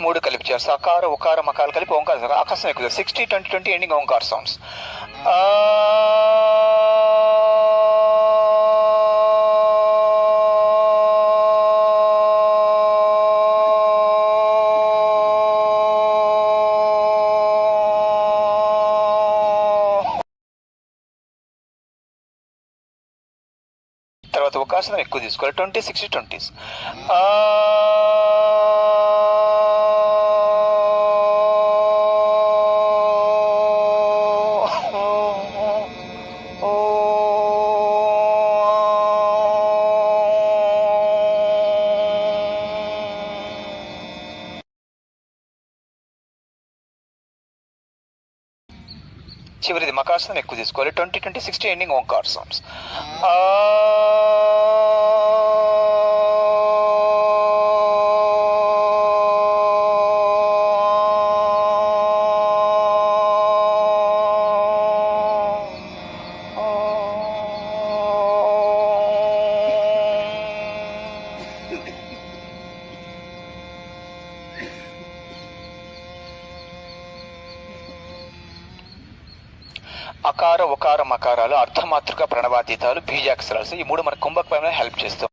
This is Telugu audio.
మూడు కలిపి చేస్తారు అకార ఉకార మకాలు కలిపి ఓంకార ఆకాశం ఎక్కువ sixty twenty twenty ending Omkar sounds తర్వాత అవకాశం ఎక్కువ తీసుకోవాలి. Twenty sixty twenties. చివరిది మకాసం ఎక్కువ తీసుకోవాలి. Twenty twenty sixty ending Omkar sounds అకార ఉకార మకారాలు అర్ధమాతృక ప్రణవాతీతాలు బీజాక్షరాలు ఈ మూడు మన కుంభక హెల్ప్ చేస్తాం.